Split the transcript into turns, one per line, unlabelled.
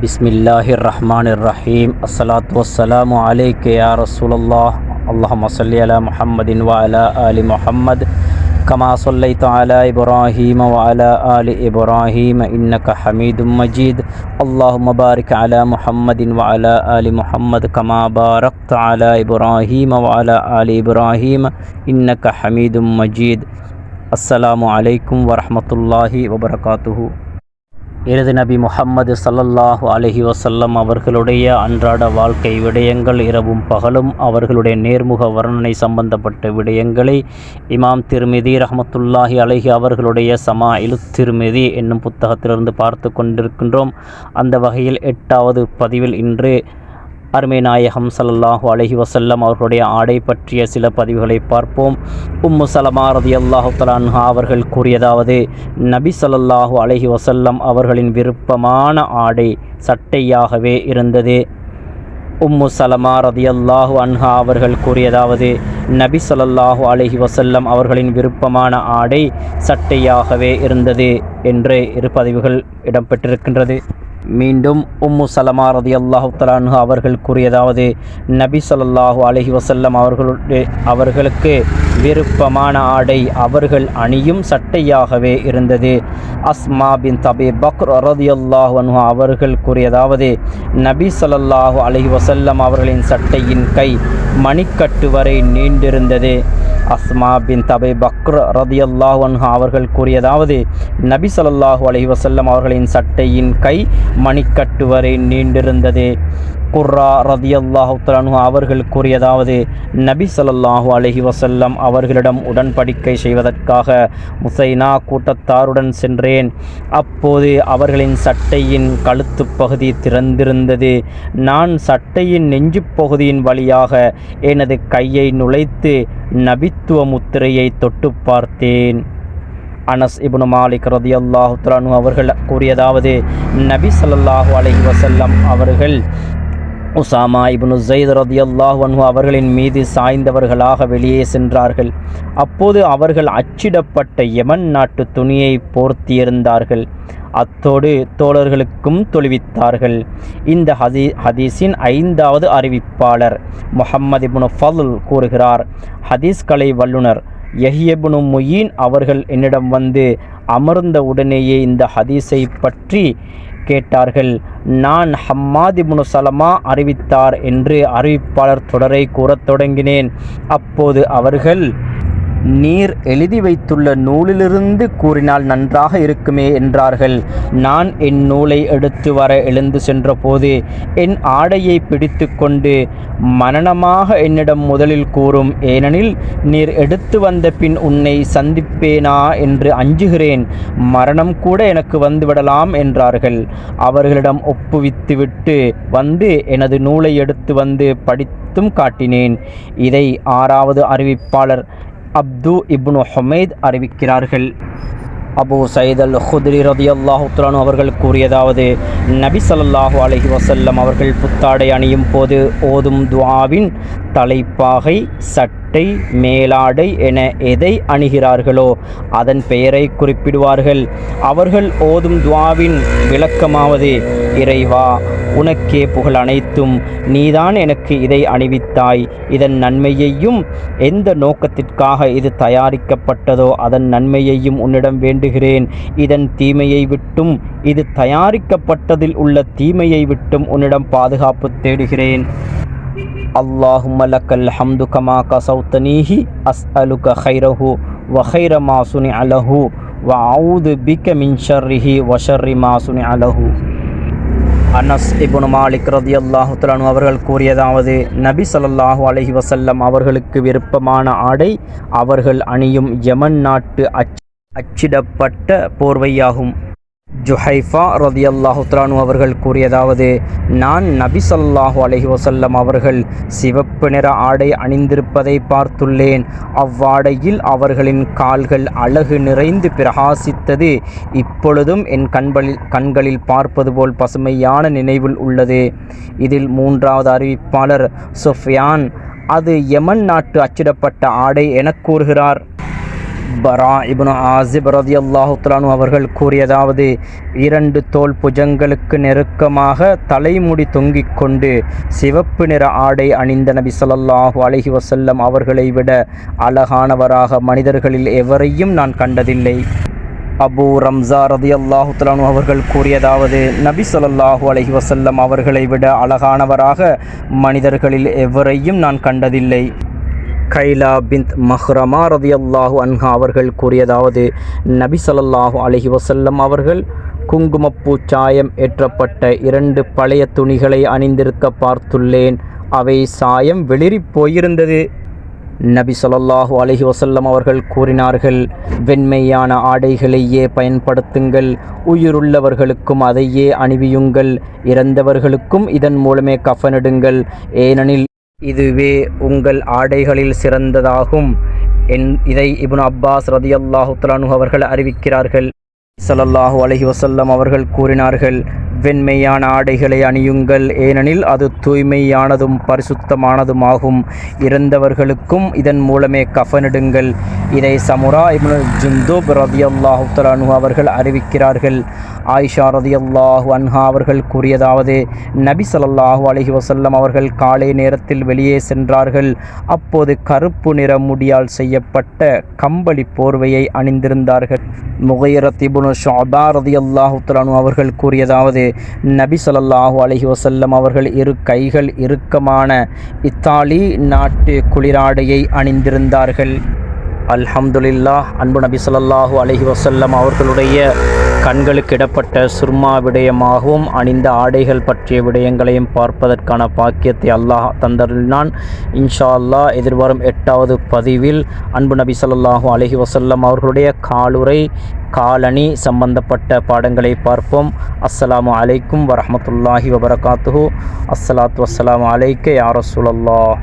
بسم الله الرحمن الرحيم الصلاة والسلام عليك يا رسول الله اللهم صل على محمد وعلى آل محمد كما صليت على إبراهيم وعلى آل إبراهيم إنك حميد مجيد اللهم بارك على محمد وعلى آل محمد كما باركت على إبراهيم وعلى آل إبراهيم إنك حميد مجيد السلام عليكم ورحمة الله وبركاته இறுதி நபி முஹம்மது சல்லல்லாஹு அலஹி வசல்லம் அவர்களுடைய அன்றாட வாழ்க்கை விடயங்கள் இரவும் பகலும் அவர்களுடைய நேர்முக வர்ணனை சம்பந்தப்பட்ட விடயங்களை இமாம் திருமிதி ரஹமத்துல்லாஹி அலஹி அவர்களுடைய சமா திருமிதி என்னும் புத்தகத்திலிருந்து பார்த்து கொண்டிருக்கின்றோம். அந்த வகையில் எட்டாவது பதிவில் இன்று அருமை நாயகம் சல்லாஹு அலஹி வசல்லம் அவர்களுடைய ஆடை பற்றிய சில பதிவுகளை பார்ப்போம். உம்மு சலமா ரதியல்லாஹு தலான்ஹா அவர்கள் கூறியதாவது நபி ஸல்லல்லாஹு அலஹி வசல்லம் அவர்களின் விருப்பமான ஆடை சட்டையாகவே இருந்தது. உம்மு சலமா ரதியல்லாஹு அன்ஹா அவர்கள் கூறியதாவது நபி ஸல்லல்லாஹு அலஹி வசல்லம் அவர்களின் விருப்பமான ஆடை சட்டையாகவே இருந்தது என்று இரு பதிவுகள் இடம்பெற்றிருக்கின்றது. மீண்டும் உம்மு சலமா ரதி அல்லாஹு அவர்கள் கூறியதாவது நபி ஸல்லல்லாஹு அலஹி வசல்லம் அவர்களுடைய அவர்களுக்கு விருப்பமான ஆடை அவர்கள் அணியும் சட்டையாகவே இருந்தது. அஸ்மா பின் தபி பக்ர் ரதியல்லாஹு அனுஹா அவர்கள் கூறியதாவது நபி ஸல்லல்லாஹு அலஹி வசல்லம் அவர்களின் சட்டையின் கை மணிக்கட்டு வரை நீண்டிருந்தது. அஸ்மா பின் தபை பக்ர் ரதியல்லாஹு அன்ஹா அவர்கள் கூறியதாவது நபி ஸல்லல்லாஹு அலஹி வசல்லம் அவர்களின் சட்டையின் கை மணிக்கட்டு வரை நீண்டிருந்தது. குர்ரா ரதியல்லாஹு தலானு அவர்கள் கூறியதாவது நபி ஸல்லல்லாஹு அலஹி வசல்லம் அவர்களிடம் உடன்படிக்கை செய்வதற்காக முசைனா கூட்டத்தாருடன் சென்றேன். அப்போது அவர்களின் சட்டையின் கழுத்து பகுதி திறந்திருந்தது. நான் சட்டையின் நெஞ்சுப் பகுதியின் வழியாக எனது கையை நுழைத்து நபித்துவ முத்திரையை தொட்டு பார்த்தேன். அனஸ் இப்னு மாலிக் ரதியல்லாஹு தலானு அவர்கள் கூறியதாவது நபி சல்லாஹூ அலஹி வசல்லம் அவர்கள் உசாமா இப்னு ஜெயித் ரதியல்லாஹு அன்ஹு அவர்களின் மீது சாய்ந்தவர்களாக வெளியே சென்றார்கள். அப்போது அவர்கள் அச்சிடப்பட்ட யமன் நாட்டு துணியை போர்த்தியிருந்தார்கள். அத்தோடு தோழர்களுக்கும் தொழுவித்தார்கள். இந்த ஹதி ஹதீஸின் ஐந்தாவது அறிவிப்பாளர் முஹம்மது இப்னு ஃபதுல் கூறுகிறார் ஹதீஸ் கலை வல்லுனர் யஹியபுனு முயீன் அவர்கள் என்னிடம் வந்து அமர்ந்த உடனேயே இந்த ஹதீஸை பற்றி கேட்டார்கள். நான் ஹம்மாதிபுனு சலமா அறிவித்தார் என்று அறிவிப்பாளர் தொடரை கூறத் தொடங்கினேன். அப்போது அவர்கள் நீர் எழுதி வைத்துள்ள நூலிலிருந்து கூறினால் நன்றாக இருக்குமே என்றார்கள். நான் என் நூலை எடுத்து வர எழுந்து சென்றபோது என் ஆடையை பிடித்து கொண்டு மனனமாக என்னிடம் முதலில் கூறும் ஏனெனில் நீர் எடுத்து வந்த பின் உன்னை சந்திப்பேனா என்று அஞ்சுகிறேன். மரணம் கூட எனக்கு வந்துவிடலாம் என்றார்கள். அவர்களிடம் ஒப்புவித்துவிட்டு வந்து எனது நூலை எடுத்து வந்து படித்தும் காட்டினேன். இதை ஆறாவது அறிவிப்பாளர் அப்து இப்னு ஹொமேத் அறிவிக்கிறார்கள். அபு சயித் அல் ஹுத்ரி ரதியல்லாஹு துலானு அவர்கள் கூறியதாவது நபி சல்லாஹூ அலஹி வசல்லம் அவர்கள் புத்தாடை அணியும் போது ஓதும் துவாவின் தலைப்பாகை சட்டை மேலாடை என எதை அணிகிறார்களோ அதன் பெயரை குறிப்பிடுவார்கள். அவர்கள் ஓதும் துவாவின் விளக்கமாவது இறைவா உனக்கே புகழ் அனைத்தும். நீதான் எனக்கு இதை அணிவித்தாய். இதன் நன்மையையும் எந்த நோக்கத்திற்காக இது தயாரிக்கப்பட்டதோ அதன் நன்மையையும் உன்னிடம் வேண்டுகிறேன். இதன் தீமையை விட்டும் இது தயாரிக்கப்பட்டதில் உள்ள தீமையை விட்டும் உன்னிடம் பாதுகாப்பு தேடுகிறேன். அல்லாஹும்ம லக்கல் ஹம்து கமா கசௌத்தனீஹி அஸ்அலுக ஹைரஹு வ ஹைர மா அலஹு வ அவுது பிக்க மின் ஷர்ரிஹி வ ஷர்ரி அலஹு அனஸ் இப்னு மாலிக் ரதியல்லாஹு தலானு அவர்கள் கூறியதாவது நபி ஸல்லல்லாஹு அலஹி வசல்லம் அவர்களுக்கு விருப்பமான ஆடை அவர்கள் அணியும் யமன் நாட்டு அச் அச்சிடப்பட்ட போர்வையாகும். ஜுஹைஃபா ரதி அல்லாஹுத்ரானு அவர்கள் கூறியதாவது நான் நபி ஸல்லல்லாஹு அலஹி வசல்லம் அவர்கள் சிவப்பு நிற ஆடை அணிந்திருப்பதை பார்த்துள்ளேன். அவ்வாடையில் அவர்களின் கால்கள் அழகு நிறைந்து பிரகாசித்தது. இப்பொழுதும் என் கண்களில் கண்களில் பார்ப்பது போல் பசுமையான நினைவில் உள்ளது. இதில் மூன்றாவது அறிவிப்பாளர் சுஃபியான் அது யமன் நாட்டு அச்சிடப்பட்ட ஆடை எனக் கூறுகிறார். பரா இபுனு ஆசிப் ரதி அல்லாஹுத்லானு அவர்கள் கூறியதாவது இரண்டு தோல் புஜங்களுக்கு நெருக்கமாக தலைமுடி தொங்கிக் கொண்டு சிவப்பு நிற ஆடை அணிந்த நபி சொல்லல்லாஹு அலைஹி வசல்லம் அவர்களை விட அழகானவராக மனிதர்களில் எவரையும் நான் கண்டதில்லை. அபூ ரம்சா ரதி அல்லாஹுத்லானு அவர்கள் கூறியதாவது நபி ஸல்லல்லாஹு அலஹி வசல்லம் அவர்களை விட அழகானவராக மனிதர்களில் எவரையும் நான் கண்டதில்லை. கைலா பிந்த் மஹ்ரமா ரதி அல்லாஹு அன்ஹா அவர்கள் கூறியதாவது நபி ஸல்லல்லாஹு அலஹி வசல்லம் அவர்கள் குங்குமப்பூ சாயம் ஏற்றப்பட்ட இரண்டு பழைய துணிகளை அணிந்திருக்க பார்த்துள்ளேன். அவை சாயம் வெளிரி போயிருந்தது. நபி ஸல்லல்லாஹு அலஹி வசல்லம் அவர்கள் கூறினார்கள் வெண்மையான ஆடைகளையே பயன்படுத்துங்கள் உயிருள்ளவர்களுக்கும் அதையே அணிவியுங்கள் இறந்தவர்களுக்கும் இதன் மூலமே கஃனிடுங்கள் ஏனெனில் இதுவே உங்கள் ஆடைகளில் சிறந்ததாகும். என் இதை இபுன் அப்பாஸ் ரதி அல்லாஹு அவர்கள் அறிவிக்கிறார்கள். ஸல்லல்லாஹு அலஹி வசல்லம் அவர்கள் கூறினார்கள். வெண்மையான ஆடைகளை அணியுங்கள். ஏனெனில் அது தூய்மையானதும் பரிசுத்தமானதுமாகும். இறந்தவர்களுக்கும் இதன் மூலமே கஃனிடுங்கள். இதை சமுரா இப்னு ஜுந்தூப் ரதி தலானு அவர்கள் அறிவிக்கிறார்கள். ஆயிஷா ரதி அல்லாஹு அன்ஹா அவர்கள் கூறியதாவது நபி ஸல்லல்லாஹு அலஹி வசல்லம் அவர்கள் காலை நேரத்தில் வெளியே சென்றார்கள். அப்போது கருப்பு நிற முடியால் செய்யப்பட்ட கம்பளி போர்வையை அணிந்திருந்தார்கள். முகைரத் இபுனு ஷாபா ரதி அல்லாஹுத்தலானு அவர்கள் கூறியதாவது நபி சொல்லாஹு அலஹி வசல்லம் அவர்கள் இரு கைகள் இறுக்கமான இத்தாலி நாட்டு குளிராடையை அணிந்திருந்தார்கள். அல்ஹம்துலில்லா அன்பு நபி சொல்லாஹு அலஹி வசல்லம் அவர்களுடைய கண்களுக்கு இடப்பட்ட சுர்மா விடயமாகவும் அணிந்த ஆடைகள் பற்றிய விடயங்களையும் பார்ப்பதற்கான பாக்கியத்தை அல்லாஹ் தந்தருளினான். இன்ஷா அல்லாஹ் எதிர்வரும் எட்டாவது பதிவில் அன்பு நபி சொல்லாஹு அலஹி வசல்லம் அவர்களுடைய காலுரை காலணி சம்பந்தப்பட்ட பாடங்களை பார்ப்போம். அஸ்ஸலாமு அலைக்கும் வரமத்துல்லாஹி வபரகாத்துஹு. அஸ்ஸலாத்து வஸ்ஸலாம் அலைக்க யா ரசூலல்லாஹ்.